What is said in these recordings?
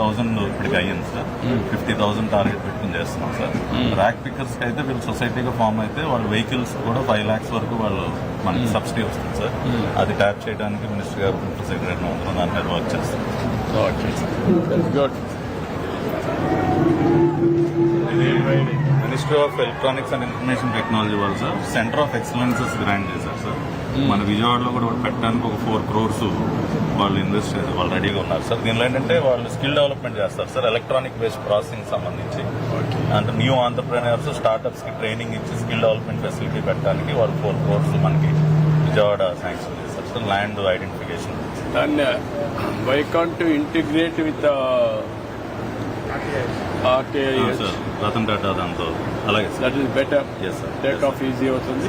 Thousand ఇప్పటికి అయ్యింది sir. Fifty thousand target పెట్టుకుని చేస్తున్నాం సార్. ర్యాక్ పికర్స్ అయితే వీళ్ళు సొసైటీగా ఫామ్ అయితే వాళ్ళ వెహికల్స్ కూడా ఫైవ్ లాక్స్ వరకు వాళ్ళు మనకి సబ్సిడీ వస్తుంది సార్. అది ట్యాప్ చేయడానికి మినిస్టర్ గారు ప్రిన్సిపల్ సెక్రటరీ అందరం దాని మీద వర్క్ చేస్తాం good. Ministry of electronics and information technology వాళ్ళు sir. Centre of excellences grant చేశారు సార్. మన విజయవాడలో కూడా పెట్టడానికి ఒక ఫోర్ క్రోర్స్ వాళ్ళు ఇన్వెస్ట్ వాళ్ళు రెడీగా ఉన్నారు. సార్ దీనిలో ఏంటంటే వాళ్ళు స్కిల్ డెవలప్మెంట్ చేస్తారు. సార్ ఎలక్ట్రానిక్ వేస్ట్ ప్రాసెసింగ్ సంబంధించి. అంటే న్యూ ఆంటర్ప్రీనర్స్ స్టార్ట్అప్స్కి ట్రైనింగ్ ఇచ్చి స్కిల్ డెవలప్మెంట్ ఫెసిలిటీ పెట్టడానికి వాళ్ళు ఫోర్ క్రోర్స్ మనకి విజయవాడ శాంక్షన్ చేశారు. Sir land identification and why can't integrate with Ratan Tata దాంతో. అలాగే sir that is better take off easy అవుతుంది.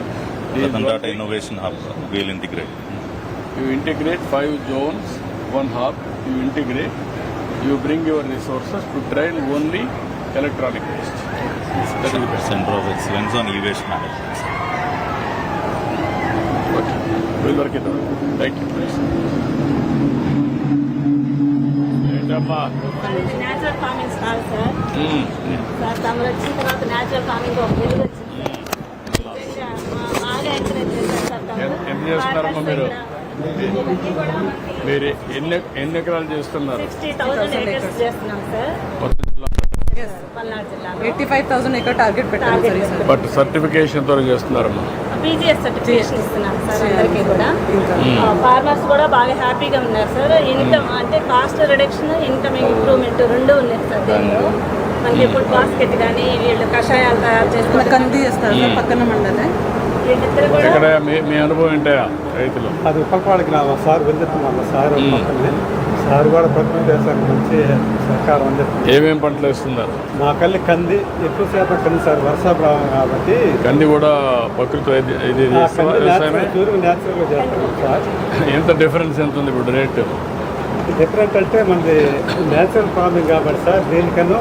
Ratan Tata innovation hub we'll integrate You integrate five zones, one hub, you integrate, you bring your resources to train only electronic waste. That is. Centre of excellence on E waste management Okay. We'll work it out. Thank you, please. Natural farming sir. Sir తమరు వచ్చిన తర్వాత natural farming ఒక వెలుగు వచ్చింది బాగా encourage చేశారు sir తమరు. ఏం చేస్తున్నారమ్మా మీరు? మీరు ఎన్ని ఎన్ని ఎకరాలు చేస్తున్నారు? 60,000 acres చేస్తున్నాం సార్ మొత్తం జిల్లా. పల్నాడు జిల్లాలో ఎయిటీ ఫైవ్ థౌసండ్ ఎక్కడ టార్గెట్ పెట్టారు. బట్ సర్టిఫికేషన్తో చేస్తున్నారమ్మా. పీజీఎస్ సర్టిఫికేషన్ ఇస్తున్నాం సార్ అందరికీ కూడా. ఇంకా ఫార్మర్స్ కూడా బాగా హ్యాపీగా ఉన్నారు సార్ ఇన్కమ్ అంటే కాస్ట్ రిడక్షన్ ఇన్కమ్ ఇంప్రూవ్మెంట్ రెండు ఉన్నాయి సార్ దీనిలో. మనకి ఇప్పుడు బాస్కెట్ కానీ వీళ్ళు కషాయాలు తయారు మన చేస్తున్నారు కంది చేస్తారు సార్ పక్కన మండలే వీళ్ళిద్దరు కూడా ఎక్కడ మీ మీ అనుభవం ఏంటయా రైతులు? అది ఉప్పలపాడు గ్రామం. సార్ వెళ్తున్నాం సార్ సార్ కూడా ప్రకృతి దేశానికి మంచి సహకారం అందిస్తుంది ఏమేం పంటలు వేస్తున్నారు? మా కల్లి కంది ఎక్కువ శాతం కంది సార్ వర్షాభావం కాబట్టి. కంది కూడా ప్రకృతి ఇది న్యాచురల్గా చేస్తున్నాం సార్. ఎంత డిఫరెన్స్ ఎంత ఉంది ఇప్పుడు రేటు డిఫరెంట్ అంటే మనది న్యాచురల్ ఫార్మింగ్ కాబట్టి సార్ దీనికన్నా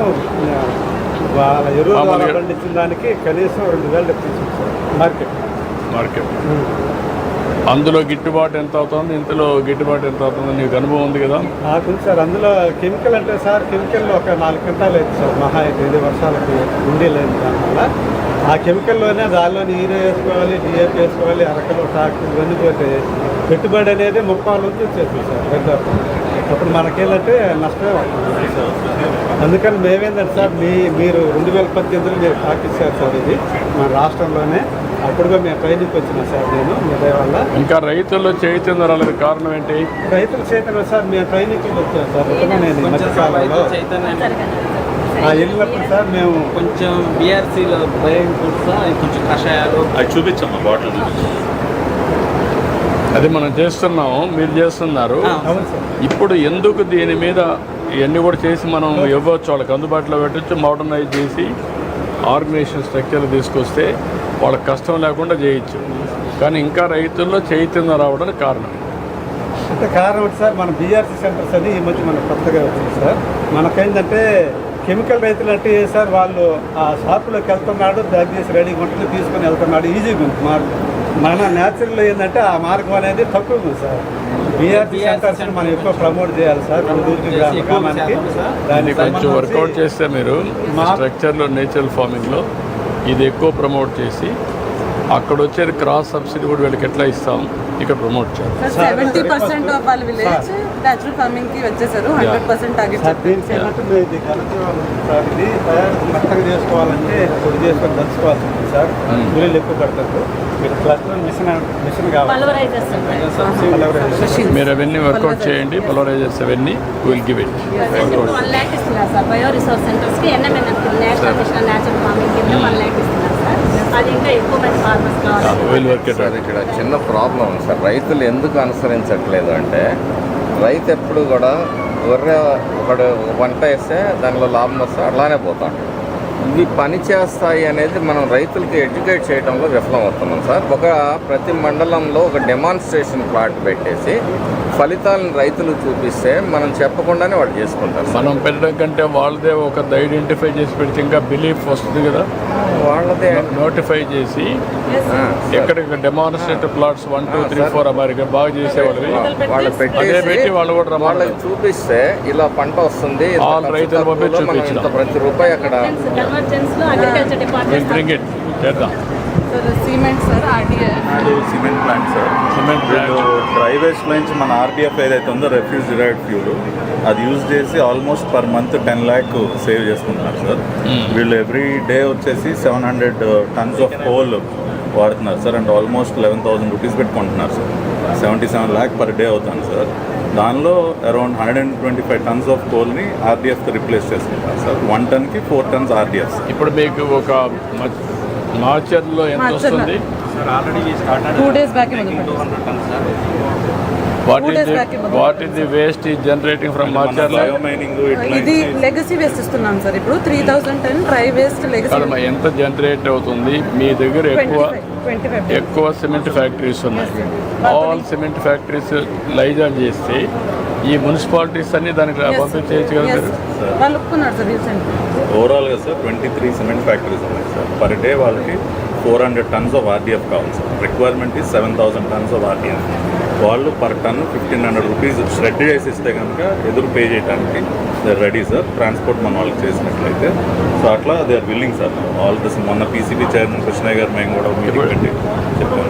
వాళ్ళ ఎరువుల పండించిన దానికి కనీసం రెండు వేలు మార్కెట్ మార్కెట్. అందులో గిట్టుబాటు ఎంత అవుతుంది? ఇంతలో గిట్టుబాటు ఎంత అవుతుంది? నీకు అనుభవం ఉంది కదా? నాకు సార్. అందులో కెమికల్ అంటే సార్ కెమికల్ ఒక నాలుగు క్వింటాలు అయితే సార్. మహా అయితే ఇది వర్షాలకి ఉండి లేదు దానివల్ల. ఆ కెమికల్లోనే దానిలోని నీరు వేసుకోవాలి డిఏపి వేసుకోవాలి అరకలు టాక్స్ ఇవన్నీ పోతే పెట్టుబడి అనేది ముప్పాల నుంచి వచ్చేస్తుంది సార్ పెద్ద. అప్పుడు మనకేంటంటే నష్టమే వస్తుంది సార్. అందుకని మేమేందంటే సార్ మీ మీరు రెండు వేల పద్దెనిమిదిలో మీరు పాకిస్తారు సార్ ఇది. మన రాష్ట్రంలోనే అప్పుడుగా మేము ట్రైనింగ్కి వచ్చినా సార్ నేను మీ దయ వల్ల. ఇంకా రైతుల్లో చైతన్యం రాలేదు కారణం ఏంటి? రైతుల చేతన సార్ మేము ట్రైనింగ్కి వచ్చాం సార్ నేను మధ్యకాలంలో వెళ్ళినప్పుడు సార్ మేము కొంచెం బీఆర్సీలో ఫుడ్స్ అవి కొంచెం కషాయాలు. అది చూపించమ్మా బాటిల్ అది మనం చేస్తున్నాం మీరు చేస్తున్నారు. ఇప్పుడు ఎందుకు దీని మీద ఇవన్నీ కూడా చేసి మనం ఇవ్వచ్చు? వాళ్ళకి అందుబాటులో పెట్టచ్చు మోడర్నైజ్ చేసి ఆర్గనైజేషన్ స్ట్రక్చర్ తీసుకొస్తే వాళ్ళకి కష్టం లేకుండా చేయొచ్చు. కానీ ఇంకా రైతుల్లో చైతన్యం రావడానికి కారణం. అంటే కారణం ఏంటి సార్? మన బీఆర్సీ సెంటర్స్ అని ఈ మధ్య మనకు కొత్తగా వచ్చింది సార్. మనకేంటంటే కెమికల్ రైతులు అంటే సార్? వాళ్ళు ఆ షాపులోకి వెళ్తున్నాడు బ్యాగ్ చేసి రెడీగా ఉంటుంది తీసుకొని వెళ్తున్నాడు. ఈజీగా ఉంది. మార్గం మన న్యాచురల్ ఏంటంటే ఆ మార్గం అనేది తక్కువగా ఉంది సార్. బీఆర్సీ సెంటర్స్ మనం ఎక్కువ ప్రమోట్ చేయాలి సార్. మన గ్రామానికి. దాన్ని కొంచెం వర్కౌట్ చేస్తే మీరు మా- స్ట్రక్చర్లో నేచురల్ ఫార్మింగ్లో ఇది ఎక్కువ ప్రమోట్ చేసి అక్కడ వచ్చే క్రాస్ సబ్సిడీ కూడా వీళ్ళకి ఎట్లా ఇస్తాం? ఇక్కడ ప్రమోట్ సార్ చేసుకోవాలంటే పొడి చేసుకొని కూలీలు ఎక్కువ పడతారు మీరు క్లస్టర్ మిషన్ మిషన్ కావాలి. మీరు అవన్నీ వర్కౌట్ చేయండి పొలరైజర్స్ అవన్నీ will give it work out bio resource సెంటర్స్కి NMN national mission natural farming కింద వన్ ల్యాక్ ఇస్తున్నారు. సార్ ఇక్కడ చిన్న ప్రాబ్లం ఉంది సార్. రైతులు ఎందుకు అనుసరించట్లేదు అంటే రైతు ఎప్పుడు కూడా గొర్రె ఒకడు ఒక పంట వేస్తే దానిలో లాభం వస్తే అట్లానే పోతాడు. ఇవి పని చేస్తాయి అనేది మనం రైతులకి ఎడ్యుకేట్ చేయడంలో విఫలం అవుతున్నాం సార్. ఒక ప్రతి మండలంలో ఒక డెమాన్స్ట్రేషన్ ప్లాట్ పెట్టేసి ఫలితాలను రైతులు చూపిస్తే మనం చెప్పకుండానే వాడు చేసుకుంటారు మనం పెట్టడం కంటే వాళ్ళదే ఒక ఐడెంటిఫై చేసి పెడితే ఇంకా బిలీఫ్ వస్తుంది కదా. వాళ్ళదే. నోటిఫై చేసి ఎక్కడ demonstrative plots one two three four America బాగా చేసేవాళ్ళవి వాళ్ళు అదే పెట్టేసి పెట్టి వాళ్ళు కూడా వాళ్ళకి చూపిస్తే ఇలా పంట వస్తుంది. ఖర్చు రైతులు పంపి తక్కువలో మనం చూపించడం. ఇంత ప్రతి రూపాయి అక్కడ ఎమర్జెన్సీలో అగ్రికల్చర్ డిపార్ట్మెంట్ బ్రింగ్ ఇట్ చేద్దాం. Cement sir cement plant sir. Cement dry waste నుంచి మన ఆర్డిఎఫ్ ఏదైతే ఉందో రెఫ్యూజ్ డిరైవ్డ్ ఫ్యూల్ అది యూజ్ చేసి almost per month ten lakh save చేసుకుంటున్నారు సార్. వీళ్ళు ఎవ్రీ డే వచ్చేసి seven hundred tonnes of coal వాడుతున్నారు sir and almost eleven thousand rupees పెట్టుకుంటున్నారు sir. Seventy seven lakh per day అవుతుంది సార్. దానిలో around hundred and twenty five tonnes of కోల్ని ఆర్డిఎఫ్తో replace చేసుకుంటారు sir. One టన్కి four tonnes RDF ఇప్పుడు మీకు ఒక మార్చర్లో ఎంత. వస్తుంది? Two days back what is the ఇవ్వదు. What is the waste is generating from ఇట్లా ఇది లెగసీ వేస్ట్ ఇస్తున్నాం సార్. ఇప్పుడు three thousand ten dry waste legacy ఎంత జనరేట్ అవుతుంది? మీ దగ్గర ఎక్కువ ఎక్కువ సిమెంట్ ఫ్యాక్టరీస్ ఉన్నాయి. ఆల్ సిమెంట్ ఫ్యాక్టరీస్ లైజాన్ చేస్తే ఈ మున్సిపాలిటీస్ అన్ని దానికి కదా మీరు? వాళ్ళు ఒప్పుకున్నారు సార్ రీసెంట్ ఓవరాల్గా sir twenty three cement factories ఉన్నాయి సార్. పర్ డే వాళ్ళకి four hundred tonnes of RDF కావాలి సార్. రిక్వైర్మెంట్ ఈ seven thousand tonnes of RDF వాళ్ళు per tonne fifteen hundred rupees shed చేసి ఇస్తే కనుక ఎదురు పే చేయడానికి దే రెడీ సార్ ట్రాన్స్పోర్ట్ మన వాళ్ళకి చేసినట్లయితే. సో అట్లా they are willing sir all this మొన్న పీసీబీ చైర్మన్ కృష్ణయ్య గారు మేము కూడా పెట్టి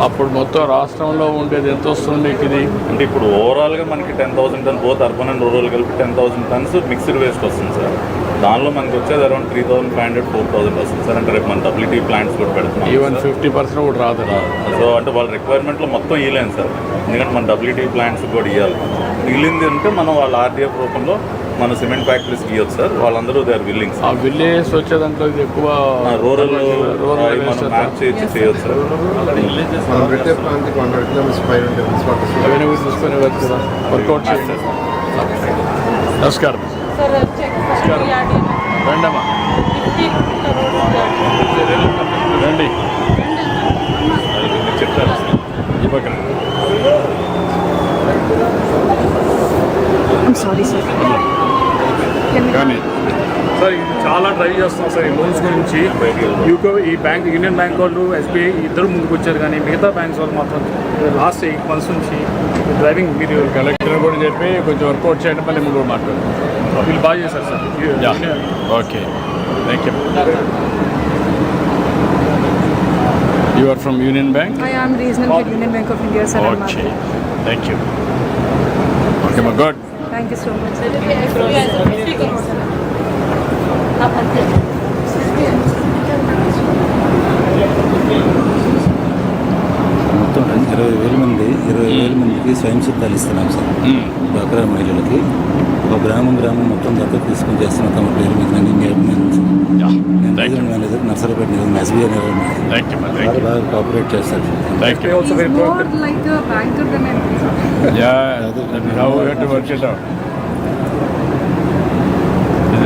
అప్పుడు మొత్తం రాష్ట్రంలో ఉండేది ఎంత వస్తుంది ఇది? అంటే ఇప్పుడు ఓవరాల్గా మనకి ten thousand tonne both urban and rural కలిపి ten thousand tonnes mixed waste వస్తుంది సార్ దానిలో మనకి వచ్చేది around three thousand five hundred four thousand వస్తుంది సార్. అంటే రేపు మన డబ్ల్యూటీ ప్లాంట్స్ కూడా పెడుతున్నాం ఈవెన్. ఫిఫ్టీ పర్సెంట్ కూడా రాదు సో అంటే వాళ్ళ రిక్వైర్మెంట్లో మొత్తం ఇవ్వలేము సార్. ఎందుకంటే మన డబ్ల్యూటీ ప్లాంట్స్ కూడా ఇవ్వాలి మిగిలింది అంటే మనం వాళ్ళ ఆర్డీఎఫ్ రూపంలో మన సిమెంట్ ఫ్యాక్టరీస్కి ఇవ్వచ్చు సార్. వాళ్ళందరూ దే ఆర్ విల్లింగ్ ఆ సార్ విలేజ్ వచ్చే దాంట్లో ఇది ఎక్కువ రూరల్ రూరల్ మనం మ్యాప్ చేసి చేయొచ్చు సార్. మనం పెట్టే ప్రాంతానికి హండ్రెడ్ కిలోమీటర్స్ పైన ఉంటే మున్సిపాలిటీస్ అవన్నీ కూడా తీసుకొని వచ్చు కదా వర్కౌట్ చేయండి. నమస్కారం. సార్ చెక్ రండమ్మా. రండి చెప్తారు ఈ పక్కన. సారీ సార్ కానీ సార్ ఇది చాలా ట్రై చేస్తున్నాం సార్ ఈ లోన్స్ గురించి. యూకో ఈ బ్యాంక్ యూనియన్ బ్యాంక్ వాళ్ళు ఎస్బీఐ ఇద్దరు ముందుకు వచ్చారు కానీ మిగతా బ్యాంక్స్ వాళ్ళు మాత్రం లాస్ట్ ఎయిట్ మంత్స్ నుంచి డ్రైవింగ్ మీరు కలెక్టర్ కూడా చెప్పి కొంచెం వర్కౌట్ చేయండి మళ్ళీ ముందు We'll buy it, sir. Yeah. yeah. Okay. Thank you. You are from Union Bank? I am regional head Union Bank of India, sir. Okay. Thank you. Okay, my good. Thank you so much. Thank you. మొత్తం ఇరవై వేల మంది ఇరవై వేల మందికి స్వయం సిద్ధాలు ఇస్తున్నాం sir. డ్వాక్రా మహిళలకి ఒక గ్రామం గ్రామం మొత్తం దత్తత తీసుకుని చేస్తున్నాం తమ పేరు మీద నేను మేనేజర్ నర్సరాపేట నిజం ఎస్బీఐ యూ బాగా కోఆపరేట్ చేస్తారు. Thank you also very more like banker then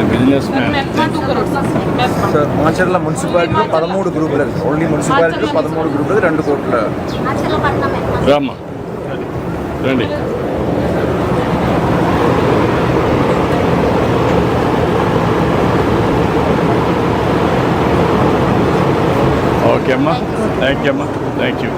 business sir மாச்சரில் முனிசிபாலிட்டியில் பதிமூணு குரூப்பில் இருக்குது ஒன்லி முனிசிபாலிட்டியில் பதிமூணு குரூப் இருக்குது ரெண்டு கோட்டில் ஆமாம் ரெண்டு. ஓகேம்மா தேங்க்யூம்மா தேங்க்யூ